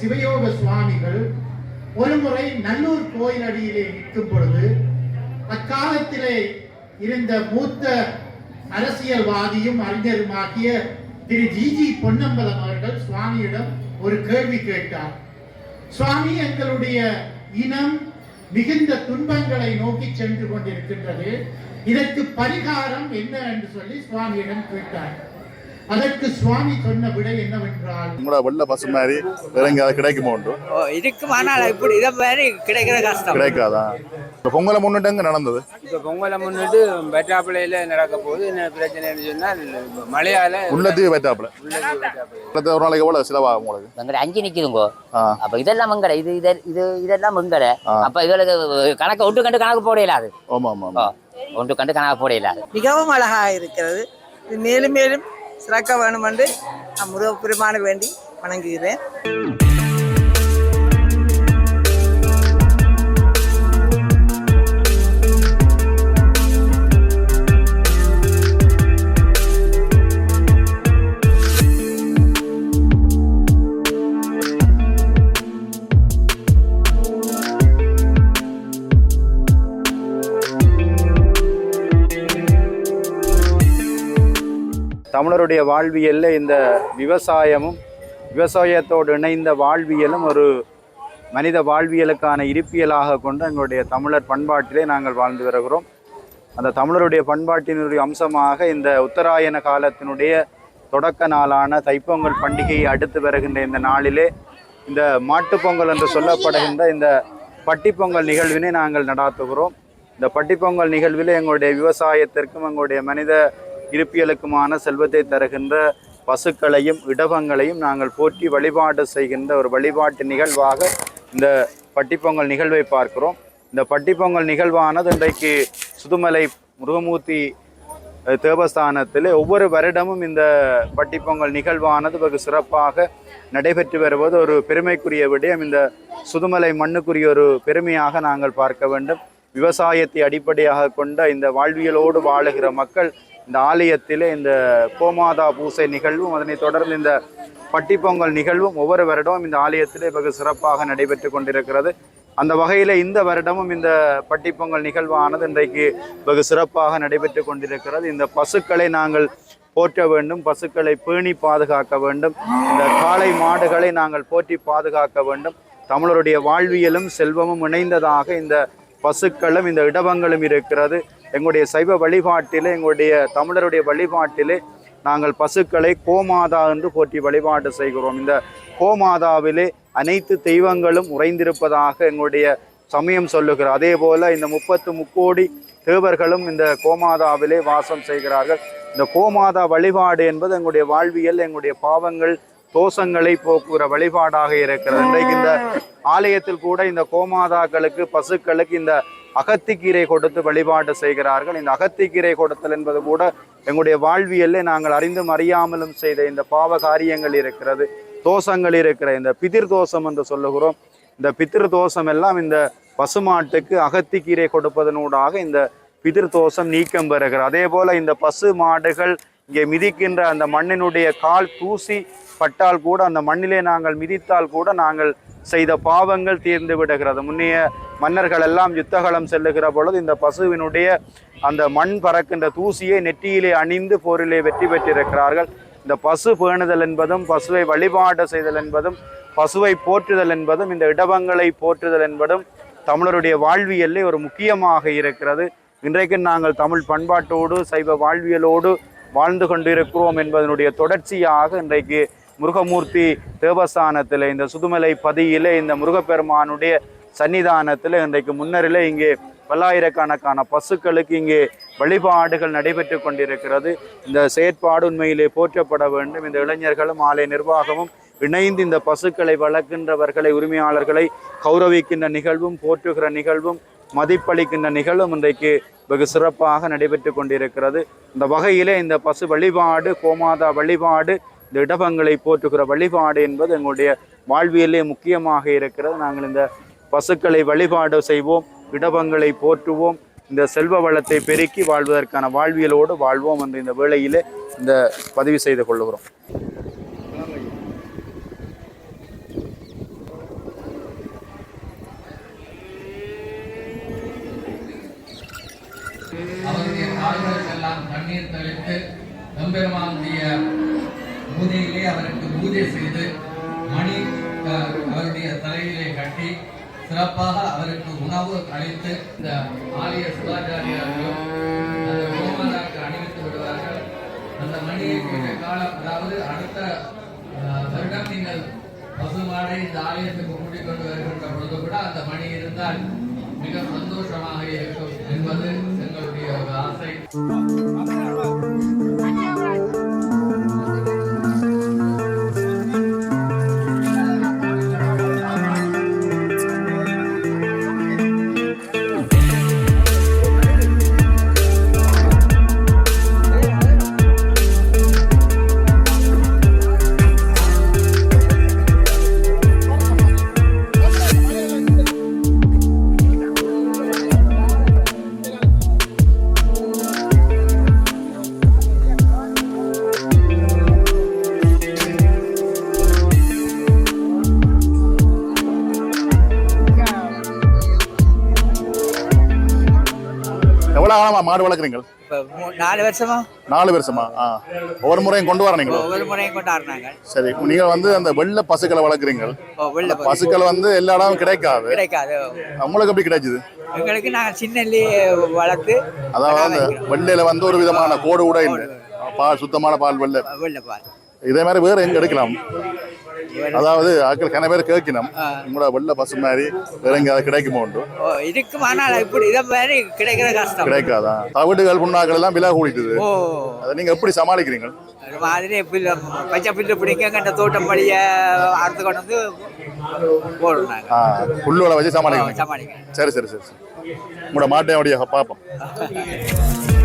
சிவயோக சுவாமிகள் ஒருமுறை நல்லூர் கோயில் அடியிலே நிற்கும் பொழுது அக்காலத்திலே இருந்த மூத்த அரசியல்வாதியும் அறிஞருமாகிய திரு ஜிஜி பொன்னம்பலம் அவர்கள் சுவாமியிடம் ஒரு கேள்வி கேட்டார். சுவாமி எங்களுடைய இனம் மிகுந்த துன்பங்களை நோக்கி சென்று கொண்டிருக்கின்றது. இதற்கு பரிகாரம் என்ன என்று சொல்லி சுவாமியிடம் கேட்டார். அதற்கு சுவாமி சொன்ன விடை என்னவென்றால் உங்களோட வெள்ள பசு மாதிரி வேற எங்கேயாவது கிடைக்குமோ உண்டு இருக்கும் ஆனால் இப்படி இதை மாதிரி கிடைக்கிற கஷ்டம் கிடைக்காதா இந்த பொங்கலை முன்னிட்டு எங்க நடந்தது இப்போ பொங்கலை முன்னிட்டு வெட்டாப்பிள்ளையில் நடக்க போகுது என்ன பிரச்சனைன்னு சொன்னால் மழையால உள்ளத்தையும் வைத்தாப்புல உள்ளது வெட்டாப்பிள்ளை உள்ளத்தை ஒரு நாளைக்கு எவ்வளவு செலவாகும் உங்களுக்கு வெங்கட அஞ்சு நிக்குதுங்கோ ஆ அப்ப இதெல்லாம் வெங்கட இது இது இது இதெல்லாம் வெங்கட ஆ. அப்ப இதுகளுக்கு கணக்கு ஒன்று கண்டு கணக்கு போட இயலாது ஆமா ஆமா ஓ, ஆமா ஒன்று கண்டு கணக்கு போட இயலாது மிகவும் அழகாக இருக்கிறது மேலும் மேலும் சிறக்க வேணும் என்று நான் முருகப்பெருமான வேண்டி வணங்குகிறேன். தமிழருடைய வாழ்வியலில் இந்த விவசாயமும் விவசாயத்தோடு இணைந்த வாழ்வியலும் ஒரு மனித வாழ்வியலுக்கான இருப்பியலாக கொண்டு எங்களுடைய தமிழர் பண்பாட்டிலே நாங்கள் வாழ்ந்து வருகிறோம். அந்த தமிழருடைய பண்பாட்டினுடைய அம்சமாக இந்த உத்தராயண காலத்தினுடைய தொடக்க நாளான தைப்பொங்கல் பண்டிகையை அடுத்து வருகின்ற இந்த நாளிலே இந்த மாட்டுப்பொங்கல் என்று சொல்லப்படுகின்ற இந்த பட்டிப்பொங்கல் நிகழ்வினை நாங்கள் நடாத்துகிறோம். இந்த பட்டிப்பொங்கல் நிகழ்வில் எங்களுடைய விவசாயத்திற்கும் எங்களுடைய மனித இருப்பியலுக்குமான செல்வத்தை தருகின்ற பசுக்களையும் இடவங்களையும் நாங்கள் போற்றி வழிபாடு செய்கின்ற ஒரு வழிபாட்டு நிகழ்வாக இந்த பட்டிப்பொங்கல் நிகழ்வை பார்க்கிறோம். இந்த பட்டிப்பொங்கல் நிகழ்வானது இன்றைக்கு சுதுமலை முருகமூர்த்தி தேவஸ்தானத்தில் ஒவ்வொரு வருடமும் இந்த பட்டிப்பொங்கல் நிகழ்வானது வெகு சிறப்பாக நடைபெற்று வருவது ஒரு பெருமைக்குரிய விடயம். இந்த சுதுமலை மண்ணுக்குரிய ஒரு பெருமையாக நாங்கள் பார்க்க வேண்டும். விவசாயத்தை அடிப்படையாக கொண்ட இந்த வாழ்வியலோடு வாழுகிற மக்கள் இந்த ஆலயத்திலே இந்த கோமாதா பூசை நிகழ்வும் அதனைத் தொடர்ந்து இந்த பட்டிப்பொங்கல் நிகழ்வும் ஒவ்வொரு வருடமும் இந்த ஆலயத்திலே வெகு சிறப்பாக நடைபெற்று கொண்டிருக்கிறது. அந்த வகையில் இந்த வருடமும் இந்த பட்டிப்பொங்கல் நிகழ்வானது இன்றைக்கு வெகு சிறப்பாக நடைபெற்று கொண்டிருக்கிறது. இந்த பசுக்களை நாங்கள் போற்ற வேண்டும் பசுக்களை பேணி பாதுகாக்க வேண்டும். இந்த காளை மாடுகளை நாங்கள் போற்றி பாதுகாக்க வேண்டும். தமிழருடைய வாழ்வியலும் செல்வமும் இணைந்ததாக இந்த பசுக்களும் இந்த இடவங்களும் இருக்கிறது. எங்களுடைய சைவ வழிபாட்டிலே எங்களுடைய தமிழருடைய வழிபாட்டிலே நாங்கள் பசுக்களை கோமாதா என்று போற்றி வழிபாடு செய்கிறோம். இந்த கோமாதாவிலே அனைத்து தெய்வங்களும் உறைந்திருப்பதாக எங்களுடைய சமயம் சொல்லுகிறார் அதே போல இந்த முப்பத்து முக்கோடி தேவர்களும் இந்த கோமாதாவிலே வாசம் செய்கிறார்கள். இந்த கோமாதா வழிபாடு என்பது எங்களுடைய வாழ்வியல் எங்களுடைய பாவங்கள் தோஷங்களை போக்குகிற வழிபாடாக இருக்கிறது. இன்றைக்கு இந்த ஆலயத்தில் கூட இந்த கோமாதாக்களுக்கு பசுக்களுக்கு இந்த அகத்திக்கீரை கொடுத்து வழிபாடு செய்கிறார்கள். இந்த அகத்திக்கீரை கொடுத்தல் என்பது கூட எங்களுடைய வாழ்வியல்ல நாங்கள் அறிந்தும் அறியாமலும் செய்த இந்த பாவ காரியங்கள் இருக்கிறது தோஷங்கள் இருக்கிற இந்த பிதிர் தோஷம் என்று சொல்லுகிறோம். இந்த பிதிர் தோஷம் எல்லாம் இந்த பசுமாட்டுக்கு அகத்திக்கீரை கொடுப்பதனூடாக இந்த பிதிர் தோஷம் நீக்கம் பெறுகிறது. அதே போல இந்த பசு மாடுகள் இங்கே மிதிக்கின்ற அந்த மண்ணினுடைய கால் தூசி பட்டால் கூட அந்த மண்ணிலே நாங்கள் மிதித்தால் கூட நாங்கள் செய்த பாவங்கள் தீர்ந்து விடுகிறது. முன்னைய மன்னர்கள் எல்லாம் யுத்தகலம் செல்லுகிற பொழுது இந்த பசுவினுடைய அந்த மண் பறக்கின்ற தூசியை நெற்றியிலே அணிந்து போரிலே வெற்றி பெற்றிருக்கிறார்கள். இந்த பசு பேணுதல் என்பதும் பசுவை வழிபாடு செய்தல் என்பதும் பசுவை போற்றுதல் என்பதும் இந்த இடவங்களை போற்றுதல் என்பதும் தமிழருடைய வாழ்வியல்லே ஒரு முக்கியமாக இருக்கிறது. இன்றைக்கு நாங்கள் தமிழ் பண்பாட்டோடு சைவ வாழ்வியலோடு வாழ்ந்து கொண்டிருக்கிறோம் என்பதனுடைய தொடர்ச்சியாக இன்றைக்கு முருகமூர்த்தி தேவஸ்தானத்தில் இந்த சுதுமலை பதியிலே இந்த முருகப்பெருமானுடைய சன்னிதானத்தில் இன்றைக்கு முன்னரில் இங்கே பல்லாயிரக்கணக்கான பசுக்களுக்கு இங்கே வழிபாடுகள் நடைபெற்று கொண்டிருக்கிறது. இந்த செயற்பாடு உண்மையிலே போற்றப்பட வேண்டும். இந்த இளைஞர்களும் ஆலய நிர்வாகமும் இணைந்து இந்த பசுக்களை வளர்க்கின்றவர்களை உரிமையாளர்களை கௌரவிக்கின்ற நிகழ்வும் போற்றுகிற நிகழ்வும் மதிப்பளிக்கின்ற நிகழ்வும் இன்றைக்கு வெகு சிறப்பாக நடைபெற்று கொண்டிருக்கிறது. இந்த வகையிலே இந்த பசு வழிபாடு கோமாதா வழிபாடு இந்த இடபங்களை போற்றுகிற வழிபாடு என்பது எங்களுடைய வாழ்வியலே முக்கியமாக இருக்கிறது. நாங்கள் இந்த பசுக்களை வழிபாடு செய்வோம் இடபங்களை போற்றுவோம் இந்த செல்வ வளத்தை பெருக்கி வாழ்வதற்கான வாழ்வியலோடு வாழ்வோம் என்று இந்த வேளையிலே இந்த பதிவு செய்து கொள்ளுகிறோம் கால்களுக்கெல்லாம் தண்ணீர் தெளித்து எம்பெருமானுடைய பூஜையிலே அவருக்கு பூஜை செய்து மணி அஹ், அவருடைய தலையிலே கட்டி சிறப்பாக அவருக்கு உணவு அளித்து இந்த ஆலய சிவாச்சாரியார்களும் அந்த கோமாதாக்கு அணிவித்து விடுவார்கள் அந்த மணியை கொஞ்ச காலம் அதாவது அடுத்த அஹ், வருடம் நீங்கள் பசுமாடை இந்த ஆலயத்துக்கு கூட்டிக் கொண்டு வருகின்ற பொழுது கூட அந்த மணி இருந்தால் மிக சந்தோஷமாக இருக்கும் என்பது எங்களுடைய ஒரு ஆசை. மாடு வளர்க்குறீங்க நாலு வருஷமா? நாலு வருஷமா? ஆ. ஒவ்வொரு முறையும் கொண்டு வரீங்களோ ஒவ்வொரு முறையும் கொண்டாடுறாங்க சரி நீங்க வந்து அந்த வெள்ளை பசுக்களை வளர்க்குறீங்க வெள்ள பசு. பசுக்கள் வந்து எல்லா இடமும் கிடைக்காது. கிடைக்காது. உங்களுக்கு எப்படி கிடைச்சது? எங்களுக்கு நாங்கள் சின்னல்லையே வளர்த்து அதாவது வெள்ளையில வந்து ஒரு விதமான கோடு கூட இல்லை. பால் சுத்தமான பால் வெள்ளை. வெள்ள பால். இதே மாதிரி வேற எங்க எடுக்கலாம்? அதாவது ஆட்கள் கன பேர் கேட்கணும். உங்களோட வெள்ளை பசு மாதிரி வேற எங்கேயாவது கிடைக்குமோ இருக்கும் ஆனால் இப்படி இதை மாதிரி கிடைக்கிற கஷ்டம். கிடைக்காதா? தவிடுகள் புண்ணாக்கள் எல்லாம் விலை கூடிட்டுது. ஓ. அதை நீங்க எப்படி சமாளிக்கிறீங்க மாதிரி பில்லு பச்சை பில்லு பிடிக்க கண்ட தோட்டம் படிய அறுத்து கொண்டு வந்து புல்லுகளை வச்சு சமாளிக்கிறீங்க. சமாளிக்கிறேன். சரி சரி சரி. உங்களோட மாட்டையோடைய பார்ப்போம்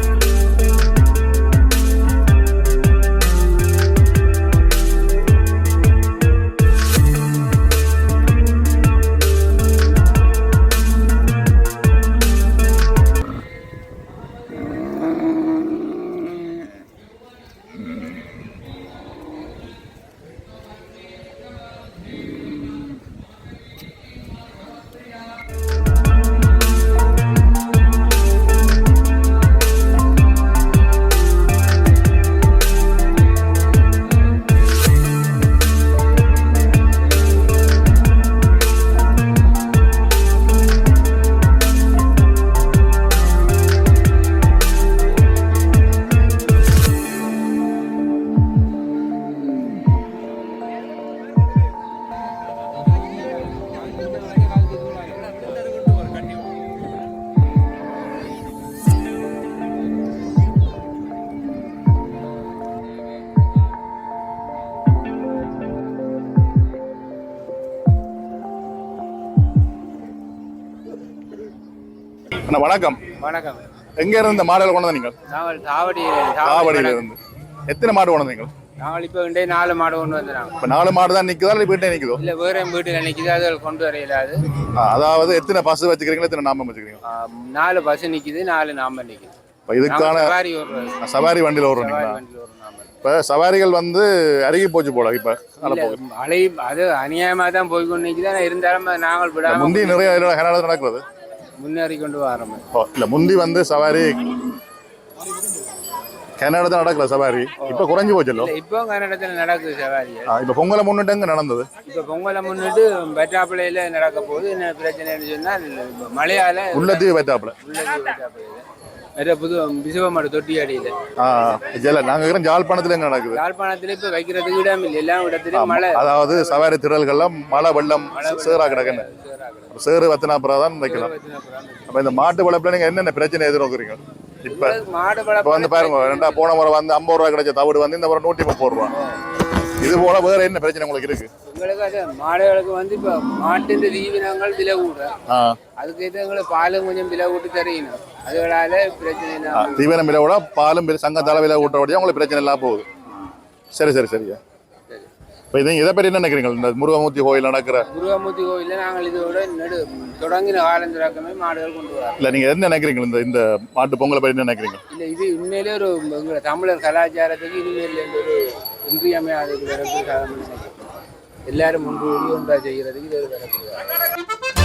அண்ணா வணக்கம். வணக்கம். எங்க இருந்து மாடுகளை கொண்டு வந்தீங்க நாங்கள்? தாவடி காவடியில இருந்து. எத்தனை மாடு கொண்டு வந்தீங்க? நாங்கள் இப்போ இண்டே நாலு மாடு கொண்டு வந்துடுறாங்க இப்ப நாலு மாடு தான் நிக்குதா இல்லை வீட்டே நிக்குதோ? இல்லை வேற வீட்டில் நிற்கிது அது கொண்டு வர இயலாது ஆ, அதாவது எத்தனை பசு வச்சுக்கிறீங்களா எத்தனை நாமம் வச்சுக்கிறீங்க? நாலு பஸ் நிற்கிது நாலு நாம நிற்கிது இப்ப இதுக்கான சவாரி வண்டியில நாம. இப்ப சவாரிகள் வந்து அருகி போச்சு போல இப்ப மழை அது அநியாயமாக தான் போய் கொண்டு நிற்கிது இருந்தாலும் நாங்கள் இல்ல, விடாம முந்தி நிறைய நடக்கிறது. முன்னேறி கொண்டு வரோம் ஓ, இல்ல முந்தி வந்து சவாரி கனடா தான் நடக்கல சவாரி. இப்ப குறைஞ்சு போச்சല്ലോ? இல்லை இப்போ கன்னடத்தில் நடக்குது சவாரி. இப்ப பொங்கலை முன்னிட்டு எங்க நடந்தது? இப்போ பொங்கலை முன்னிட்டு வெட்டாப்பிள்ளையில் நடக்க போகுது. என்ன பிரச்சனைன்னு சொன்னால் மழையால உள்ளத்தையும் வைத்தாப்புல உள்ளது வெட்டாப்பிள்ளையில் வேற புது பிசுவமாடு தொட்டி அடியில் ஜல நாங்க இருக்கிற ஜாழ்ப்பாணத்துல எங்க நடக்குது? யாழ்ப்பாணத்துல இப்ப வைக்கிறதுக்கு இடம் இல்லை. எல்லா இடத்துலயும் மழை. அதாவது சவாரி திரள்கள்லாம் மழை வெள்ளம் சேரா கிடக்குன்னு. சேறு வத்தினா அப்புறம் தான் வைக்கலாம். அப்ப இந்த மாட்டு வளர்ப்புல நீங்க என்னென்ன பிரச்சனை எதிர்நோக்குறீங்க? இப்ப மாடு இப்ப வந்து பாருங்க ரெண்டா போன முறை வந்து ஐம்பது ரூபா கிடைச்ச தவிடு வந்து இந்த முறை நூற்றி முப்பது ரூபா. இது போல வேற என்ன பிரச்சனை உங்களுக்கு இருக்கு? எங்களுக்கு அது மாடுகளுக்கு வந்து இப்ப மாட்டின் தீவினங்கள் விலை கூட ஆ அதுக்கு இது எங்களுக்கு பாலும் கொஞ்சம் விலை விட்டு தரையணும் அதுகளால பிரச்சனை தீவனம் விலை விட பாலும் சங்கத்தால விலை ஊட்டபடியா உங்களுக்கு பிரச்சனை இல்லாம போகுது சரி சரி சரியா இப்போ இதை இதை பற்றி என்ன நினைக்கிறீங்க இந்த முருகமூர்த்தி கோயில் நடக்கிற முருகமூர்த்தி கோயில்ல நாங்கள் இதோட நடு தொடங்கின காலம் திறக்கமே மாடுகள் கொண்டு வரோம் இல்ல நீங்க என்ன நினைக்கிறீங்க இந்த இந்த மாட்டு பொங்கலை பற்றி என்ன நினைக்கிறீங்க இல்ல இது உண்மையிலே ஒரு எங்களை தமிழர் கலாச்சாரத்துக்கு இனிமேல் ஒரு இன்றியமையாத ஒரு வரப்பு சாதனம் நினைக்கிறேன். எல்லாரும் ஒன்று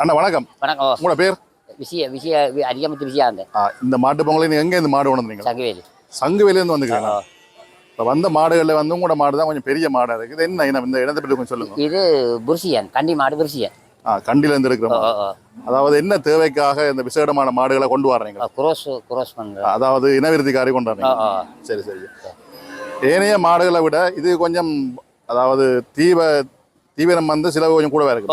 அண்ணா வணக்கம். வணக்கம். உங்களோட பேர்? விஷய விஷய அதிகமத்து ஆ, இந்த மாட்டு பொங்கலை நீங்க எங்க இந்த மாடு கொண்டு வந்தீங்க சங்கவேலி சங்குவேலிருந்து வந்துக்கிறீங்க இப்போ வந்த மாடுகள்ல வந்து உங்களோட மாடு தான் கொஞ்சம் பெரிய மாடா இருக்குது இது என்ன இனம்? இந்த இடத்தை பற்றி கொஞ்சம் சொல்லுங்க. இது புருஷியன் கண்டி மாடு புருஷியன். ஆ கண்டில இருந்து இருக்கிற. அதாவது என்ன தேவைக்காக இந்த விசேடமான மாடுகளை கொண்டு வர்றீங்க? குரோஸ் குரோஸ் அதாவது இனவிருத்திக்காரி கொண்டு ஓ, வர்றீங்க. சரி சரி. ஏனைய மாடுகளை விட இது கொஞ்சம் அதாவது தீவ தீவிரம் வந்து செலவு கொஞ்சம் கூடவே இருக்கு.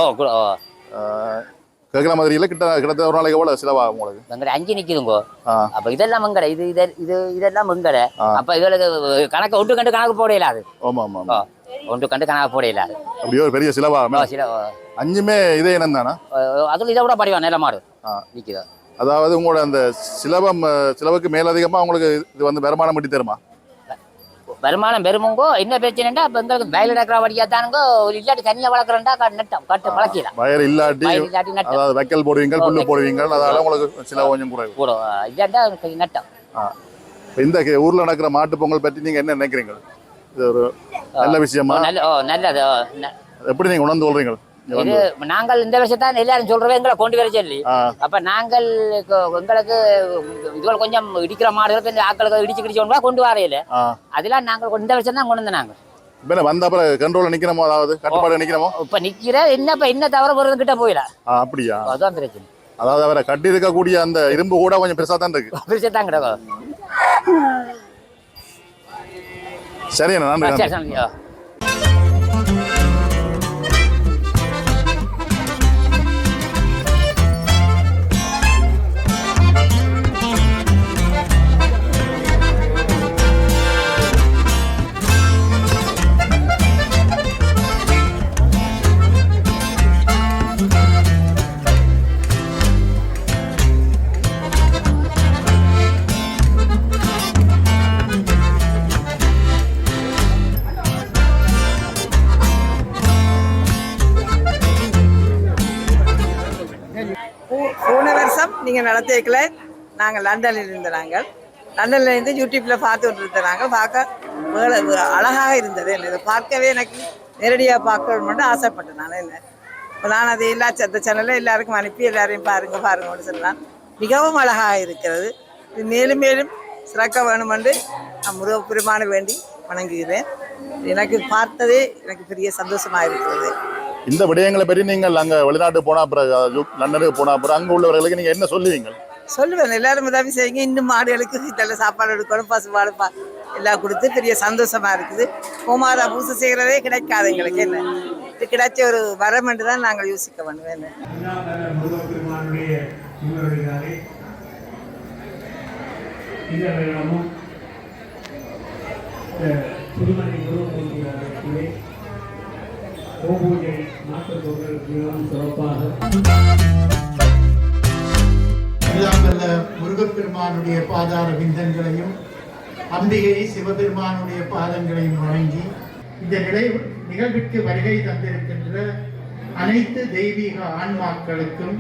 கேட்குற மாதிரியில் கிட்ட கிட்ட ஒரு நாளைக்கு எவ்வளோ செலவாகும் உங்களுக்கு? வெங்கட அஞ்சு நிக்குதுங்கோ. ஆ. அப்ப இதெல்லாம் வெங்கட இது இது இது இதெல்லாம் வெங்கட ஆ. அப்ப இதுல கணக்கு ஒன்று கண்டு கணக்கு போட இயலாது ஆமாம் ஆமாம் ஒன்று கண்டு கணக்கு போட இயலாது அப்படியே ஒரு பெரிய செலவாகும். சில அஞ்சுமே இதே இனம் தானா? அதுல இதை விட படிவா நில மாடு. ஆ. நிக்குதோ. அதாவது உங்களோட அந்த சிலவம் அஹ், சிலவுக்கு மேலதிகமாக உங்களுக்கு இது வந்து வருமானம் பண்ணி தருமா? வருமானம் பெருமுங்கோ என்ன பிரச்சனைடா அப்ப எங்களுக்கு வயல் நடக்கிற வழியா தானுங்கோ ஒரு இல்லாட்டி தனியா வளர்க்குறேன்டா நட்டம் கட்டு இல்லாட்டி வயல் இல்லாட்டி நட்டம். அதாவது வைக்கல் போடுவீங்க புல்லு போடுவீங்க அதனால உங்களுக்கு சிலவு கொஞ்சம் குறைவு. கூட இல்லாட்டா நட்டம். இந்த ஊர்ல நடக்கிற மாட்டு பொங்கல் பற்றி நீங்க என்ன நினைக்கிறீங்க இது ஒரு நல்ல விஷயமா? நல்ல நல்லது எப்படி நீங்க உணர்ந்து கொள்றீங்க இது வந்து நாங்கள் இந்த வருஷத்தான் எல்லாரும் சொல்றவே எங்களை கொண்டு வர சொல்லி. அப்ப நாங்கள் எங்களுக்கு இதுகள் கொஞ்சம் இடிக்கிற மாடுகளுக்கு இந்த ஆட்களுக்கு இடிச்சு கிடிச்சு கொண்டு வரையில. அதெல்லாம் நாங்கள் இந்த வருஷம் தான் கொண்டு வந்தோம் நாங்கள். இப்ப வந்த அப்புறம் கண்ட்ரோல்ல நிக்கிறோமோ அதாவது கட்டுப்பாடு நிக்கிறோமோ இப்ப நிக்கிற என்ன இப்ப என்ன தவிர போறது கிட்ட போயில. ஆ, அப்படியா? அதுதான் பிரச்சனை. அதாவது அவரை கட்டி இருக்கக்கூடிய அந்த இரும்பு கூட கொஞ்சம் பெருசா தான் இருக்கு. பிரச்சனை தான் கிடக்கும். சரி நன்றி நீங்கள் நாங்கள் லண்டனில் இருந்த நாங்கள் லண்டனில் இருந்து யூடியூப்பில் பார்த்துட்டு இருந்த நாங்கள் பார்க்க வேலை அழகாக இருந்தது. இல்லை இதை பார்க்கவே எனக்கு நேரடியாக பார்க்கணும்னு ஆசைப்பட்டேன் நான். என்ன இப்போ நான் அதை எல்லா சத்த சேனலில் எல்லாருக்கும் அனுப்பி எல்லாரையும் பாருங்க பாருங்கன்னு சொல்லலாம் மிகவும் அழகாக இருக்கிறது. இது மேலும் மேலும் சிறக்க வேணும் என்று நான் முருகப்பெருமான வேண்டி வணங்குகிறேன். எனக்கு பார்த்ததே எனக்கு பெரிய சந்தோஷமாக இருக்கிறது. இந்த விடயங்களை பற்றி நீங்கள் அங்கே வெளிநாட்டு போனால் பிறகு லண்டனுக்கு போனால் பிறகு அங்கே உள்ளவர்களுக்கு நீங்கள் என்ன சொல்லுவீங்க? சொல்லுவேன். எல்லாரும் உதவி செய்யுங்க. இன்னும் மாடுகளுக்கு நல்ல சாப்பாடு எடுக்கணும். பசுபாடு பா எல்லாம் கொடுத்து பெரிய சந்தோஷமா இருக்குது. கோமாதா பூசை செய்கிறதே கிடைக்காது எங்களுக்கு. என்ன? இது கிடைச்ச ஒரு வரம் என்று தான் நாங்கள் யோசிக்க பண்ணுவேன் கோபூஜை மிகவும் சிறப்பாக எல்லாம் முருகப்பெருமானுடைய பாதார விந்தங்களையும் அம்பிகை சிவபெருமானுடைய பாதங்களையும் வணங்கி இந்த நிலை நிகழ்விற்கு வருகை தந்திருக்கின்ற அனைத்து தெய்வீக ஆன்மாக்களுக்கும்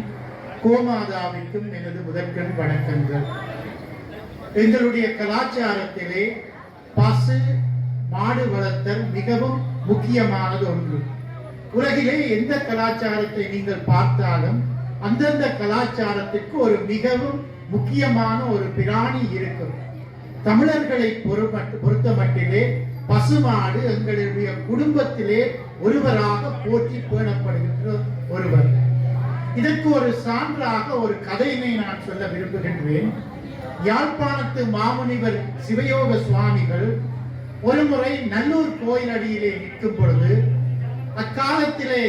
கோமாதாவிற்கும் எனது முதற்கண் வணக்கங்கள். எங்களுடைய கலாச்சாரத்திலே பசு மாடு வளர்த்தல் மிகவும் முக்கியமானது ஒன்று. உலகிலே எந்த கலாச்சாரத்தை நீங்கள் பார்த்தாலும் அந்தந்த கலாச்சாரத்திற்கு ஒரு மிகவும் முக்கியமான ஒரு பிராணி இருக்கும். தமிழர்களை பொறுத்த மட்டிலே பசுமாடு எங்களுடைய குடும்பத்திலே ஒருவராக போற்றி பேணப்படுகின்ற ஒருவர். இதற்கு ஒரு சான்றாக ஒரு கதையினை நான் சொல்ல விரும்புகின்றேன். யாழ்ப்பாணத்து மாமுனிவர் சிவயோக சுவாமிகள் ஒருமுறை நல்லூர் கோயில் அடியிலே நிற்கும் பொழுது அக்காலத்திலே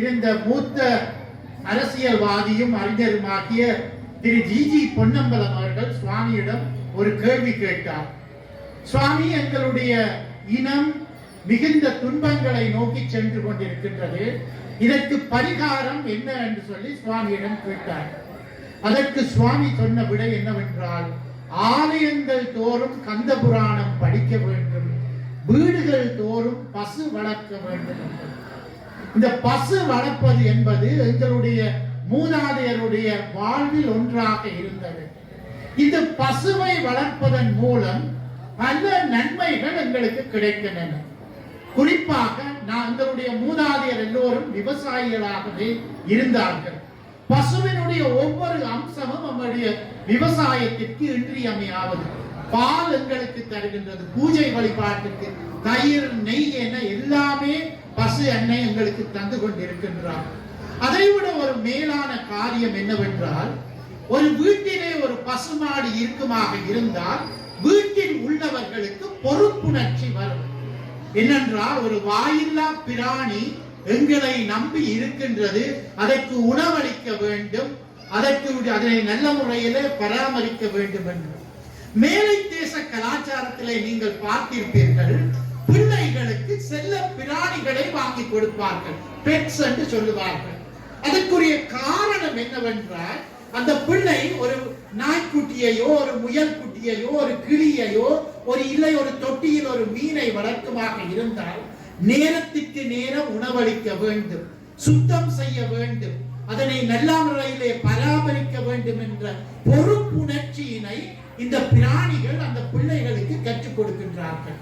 இருந்த மூத்த அரசியல்வாதியும் அறிஞருமாகிய திரு ஜிஜி பொன்னம்பலம் அவர்கள் சுவாமியிடம் ஒரு கேள்வி கேட்டார். சுவாமி எங்களுடைய இனம் மிகுந்த துன்பங்களை நோக்கி சென்று கொண்டிருக்கின்றது. இதற்கு பரிகாரம் என்ன என்று சொல்லி சுவாமியிடம் கேட்டார். அதற்கு சுவாமி சொன்ன விடை என்னவென்றால் ஆலயங்கள் தோறும் கந்த புராணம் படிக்க வேண்டும். வீடுகள் தோறும் பசு வளர்க்க வேண்டும். என்று. இந்த பசு வளர்ப்பது என்பது எங்களுடைய மூதாதையருடைய வாழ்வில் ஒன்றாக இருந்தது. இந்த பசுவை வளர்ப்பதன் மூலம் பல நன்மைகள் எங்களுக்கு கிடைக்கின்றன. குறிப்பாக நான் எங்களுடைய மூதாதையர் எல்லோரும் விவசாயிகளாகவே இருந்தார்கள். பசுவினுடைய ஒவ்வொரு அம்சமும் நம்முடைய விவசாயத்திற்கு இன்றியமையாவது. பால் எங்களுக்கு தருகின்றது பூஜை வழிபாட்டுக்கு தயிர் நெய் என எல்லாமே பசு எண்ணெய் எங்களுக்கு தந்து கொண்டிருக்கின்றார். அதைவிட ஒரு மேலான காரியம் என்னவென்றால் ஒரு வீட்டிலே ஒரு பசுமாடு இருக்குமாக இருந்தால் வீட்டில் உள்ளவர்களுக்கு பொறுப்புணர்ச்சி வரும். என்னென்றால் ஒரு வாயில்லா பிராணி எங்களை நம்பி இருக்கின்றது அதற்கு உணவளிக்க வேண்டும் அதற்கு அதனை நல்ல முறையிலே பராமரிக்க வேண்டும் என்று. மேலை தேச கலாச்சாரத்திலே நீங்கள் பார்த்திருப்பீர்கள் பிள்ளைகளுக்கு செல்ல பிராணிகளை வாங்கி கொடுப்பார்கள். பெட்ஸ் என்று சொல்லுவார்கள். அதற்குரிய காரணம் என்னவென்றால் அந்த பிள்ளை ஒரு நாய்க்குட்டியையோ ஒரு முயல் குட்டியையோ ஒரு கிளியையோ ஒரு இல்லை ஒரு தொட்டியில் ஒரு மீனை வளர்க்குமாக இருந்தால் நேரத்துக்கு நேரம் உணவளிக்க வேண்டும் சுத்தம் செய்ய வேண்டும் அதனை நல்ல முறையிலே பராமரிக்க வேண்டும் என்ற பொறுப்புணர்ச்சியினை இந்த பிராணிகள் அந்த பிள்ளைகளுக்கு கற்றுக் கொடுக்கின்றார்கள்.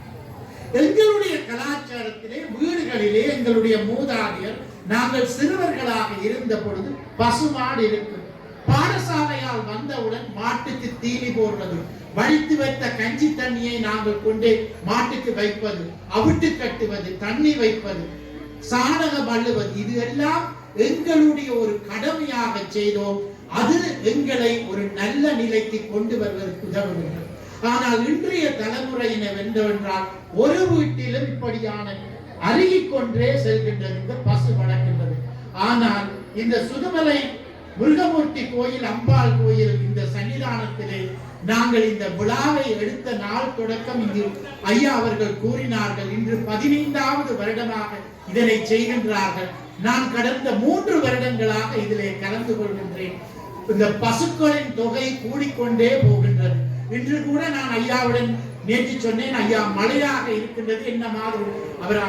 எங்களுடைய கலாச்சாரத்திலே வீடுகளிலே எங்களுடைய மூதாதையர் நாங்கள் சிறுவர்களாக இருந்த பொழுது பசுமாடு இருக்கும் பாடசாலையால் வந்தவுடன் மாட்டுக்கு தீனி போடுவது வடித்து வைத்த கஞ்சி தண்ணியை நாங்கள் கொண்டே மாட்டுக்கு வைப்பது அவிட்டு கட்டுவது தண்ணி வைப்பது சாணக வள்ளுவது இது எல்லாம் எங்களுடைய ஒரு கடமையாக செய்தோம். அது எங்களை ஒரு நல்ல நிலைக்கு கொண்டு வருவதற்கு உதவுகிறது. ஆனால் இன்றைய தலைமுறையினர் வென்றவென்றால் ஒரு வீட்டிலும் இப்படியான அருகிக் கொண்டே செல்கின்றது இந்த பசு வளர்க்கின்றது. ஆனால் இந்த சுதுமலை முருகமூர்த்தி கோயில் அம்பாள் கோயில் இந்த சன்னிதானத்திலே நாங்கள் இந்த விழாவை எடுத்த நாள் தொடக்கம் இங்கு ஐயா அவர்கள் கூறினார்கள். இன்று பதினைந்தாவது வருடமாக இதனை செய்கின்றார்கள். நான் கடந்த மூன்று வருடங்களாக இதிலே கலந்து கொள்கின்றேன். இந்த பசுக்களின் தொகை கூடிக்கொண்டே போகின்றது. இன்று கூட நான் ஐயாவுடன் நேற்று சொன்னேன் ஐயா மழையாக இருக்கின்றது என்ன மாதிரி அவர்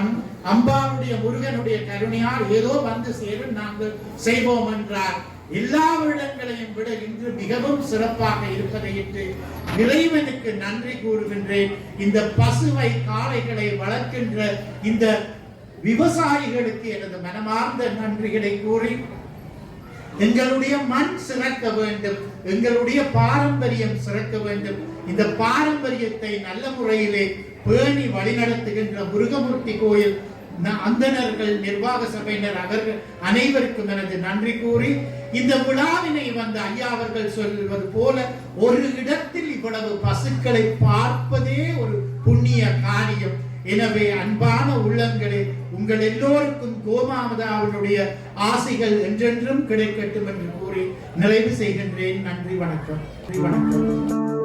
அம்பாவுடைய முருகனுடைய கருணையால் ஏதோ வந்து சேரும் நாங்கள் செய்வோம் என்றார். எல்லா வருடங்களையும் விட இன்று மிகவும் சிறப்பாக இருப்பதையிட்டு இறைவனுக்கு நன்றி கூறுகின்றேன். இந்த பசுவை காளைகளை வளர்க்கின்ற இந்த விவசாயிகளுக்கு எனது மனமார்ந்த நன்றிகளை கூறி எங்களுடைய மண் சிறக்க வேண்டும். எங்களுடைய பாரம்பரியம் சிறக்க வேண்டும். இந்த பாரம்பரியத்தை நல்ல முறையிலே பேணி வழிநடத்துகின்ற முருகமூர்த்தி கோயில் ந- அந்தணர்கள் நிர்வாக சபையினர் அவர்கள் அனைவருக்கும் எனது நன்றி கூறி இந்த விழாவினை வந்த ஐயா அவர்கள் சொல்வது போல ஒரு இடத்தில் இவ்வளவு பசுக்களை பார்ப்பதே ஒரு புண்ணிய காரியம். எனவே அன்பான உள்ளங்களே உங்கள் எல்லோருக்கும் கோமாமதாவினுடைய ஆசைகள் என்றென்றும் கிடைக்கட்டும் என்று கூறி நிறைவு செய்கின்றேன். நன்றி வணக்கம். நன்றி வணக்கம்.